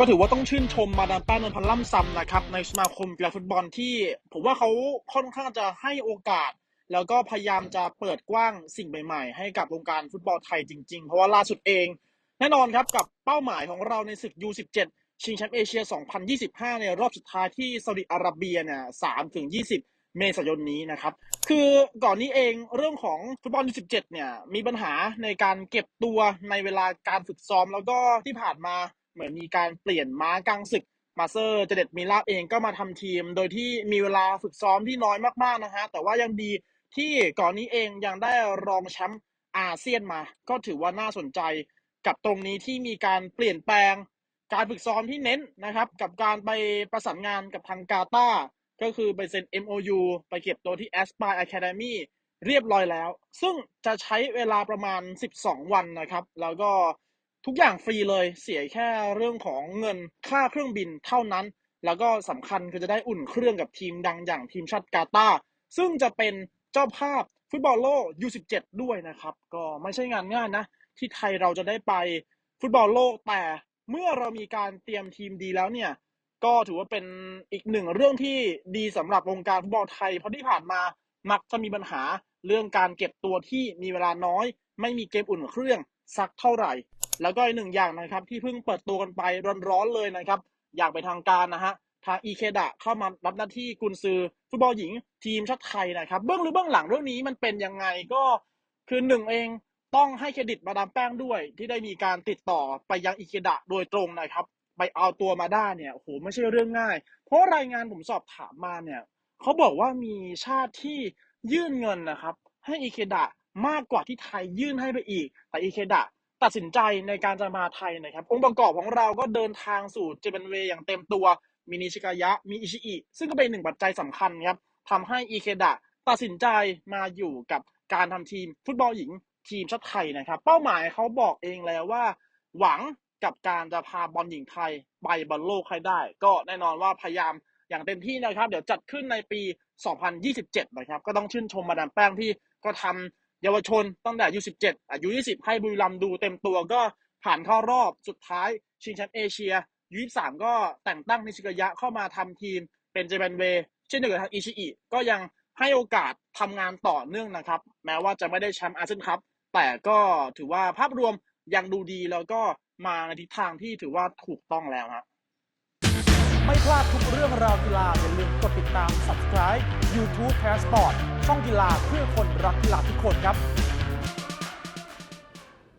ก็ถือว่าต้องชื่นชมมาดามแป้งนนพันล่ำซำนะครับ ในสมาคมกีฬาฟุตบอลที่ ผมว่าเขาค่อนข้างจะให้โอกาส แล้วก็พยายามจะเปิดกว้างสิ่งใหม่ๆ ให้กับวงการฟุตบอลไทยจริงๆ เพราะว่าล่าสุดเอง แน่นอนครับกับเป้าหมายของเราในศึก U17 ชิงแชมป์เอเชีย 2025 ในรอบสุดท้ายที่ซาอุดิอาระเบียเนี่ย3ถึง20 เมษายนนี้นะครับ คือก่อนนี้เองเรื่องของฟุตบอล U17 เนี่ยมีปัญหาในการเก็บตัวในเวลาการฝึกซ้อม แล้วก็ที่ผ่านมาเหมือนมีการเปลี่ยนม้ากลางศึกมาเซอร์เจเด็ดมิลาบเองก็มาทำทีม โดยที่มีเวลาฝึกซ้อมที่น้อยมากๆนะฮะแต่ว่ายังดีที่ก่อนนี้เองยังได้รองแชมป์อาเซียนมา ก็ถือว่าน่าสนใจกับตรงนี้ที่มีการเปลี่ยนแปลงการฝึกซ้อมที่เน้นนะครับ กับการไปประสานงานกับทางกาตา ก็คือไปเซ็น MOU ไปเก็บตัวที่ Aspire Academy เรียบร้อยแล้ว ซึ่งจะใช้เวลาประมาณ 12 วันนะครับ แล้วก็ทุกอย่างฟรีเลยเสียแค่เรื่องของเงินค่าเครื่องบินเท่านั้น แล้วก็สำคัญคือจะได้อุ่นเครื่องกับทีมดังอย่างทีมชาติกาตาร์ซึ่งจะเป็นเจ้าภาพฟุตบอลโลก U17 ด้วยนะครับ ก็ไม่ใช่งานง่ายนะ ที่ไทยเราจะได้ไปฟุตบอลโลกแต่เมื่อเรามีการเตรียมทีมดีแล้วเนี่ย ก็ถือว่าเป็นอีกหนึ่งเรื่องที่ดีสำหรับวงการฟุตบอลไทย เพราะที่ผ่านมามักจะมีปัญหาเรื่องการเก็บตัวที่มีเวลาน้อย ไม่มีเกมอุ่นเครื่องสักเท่าไหร่ แล้วก็อีกหนึ่งอย่างนะครับ ที่เพิ่งเปิดตัวกันไปร้อนๆเลยนะครับ อย่างเป็นทางการนะฮะทางอีเคดะเข้ามารับหน้าที่กุนซือฟุตบอลหญิงทีมชาติไทยนะครับ เบื้องหรือเบื้องหลังเรื่องนี้มันเป็นยังไงก็คือหนึ่งเองต้องให้เครดิตมาดามแป้งด้วย ที่ได้มีการติดต่อไปยังอีเคดะโดยตรงนะครับ ไปเอาตัวมาได้เนี่ยโหไม่ใช่เรื่องง่าย เพราะรายงานผมสอบถามมาเนี่ยเขาบอกว่ามีชาติที่ยื่นเงินนะครับ ให้อีเคดะมากกว่าที่ไทยยื่นให้ไปอีก แต่อีเคดะตัดสินใจในการจะมาไทยนะครับ องค์ประกอบของเราก็เดินทางสู่เจแปนเวย์อย่างเต็มตัว มีนิชิกายะ มีอิชิอิ ซึ่งก็เป็นหนึ่งปัจจัยสำคัญครับทำให้อีเคดะตัดสินใจมาอยู่กับการทำทีม ฟุตบอลหญิงทีมชาติไทยนะครับ เป้าหมายเขาบอกเองแล้วว่า หวัง กับการจะพาบอลหญิงไทยไปบอลโลกให้ได้ ก็แน่นอนว่าพยายามอย่างเต็มที่นะครับ เดี๋ยวจัดขึ้นในปี 2027 นะครับ ก็ต้องชื่นชมมาดามแป้งที่ก็ทำเยาวชนตั้งแต่อายุ17อายุ 20 ให้บุรีรัมย์ดูเต็มตัวก็ผ่านเข้ารอบสุดท้าย ชิงแชมป์เอเชียยู23ก็แต่งตั้งนิชิกายะเข้ามาทำทีมเป็นเจแปนเวเช่นเดียวกับทางอิชิอิก็ยังให้โอกาสทำงานต่อเนื่องนะครับ แม้ว่าจะไม่ได้แชมป์อาเซียนคัพแต่ก็ถือว่าภาพรวมยังดูดีแล้วก็ มาในทิศทางที่ถือว่าถูกต้องแล้วฮะไม่พลาดทุกเรื่องราวกีฬาอย่าลืมกดติดตาม subscribe YouTube Passport ช่องกีฬาเพื่อคนรักกีฬาทุกคนครับ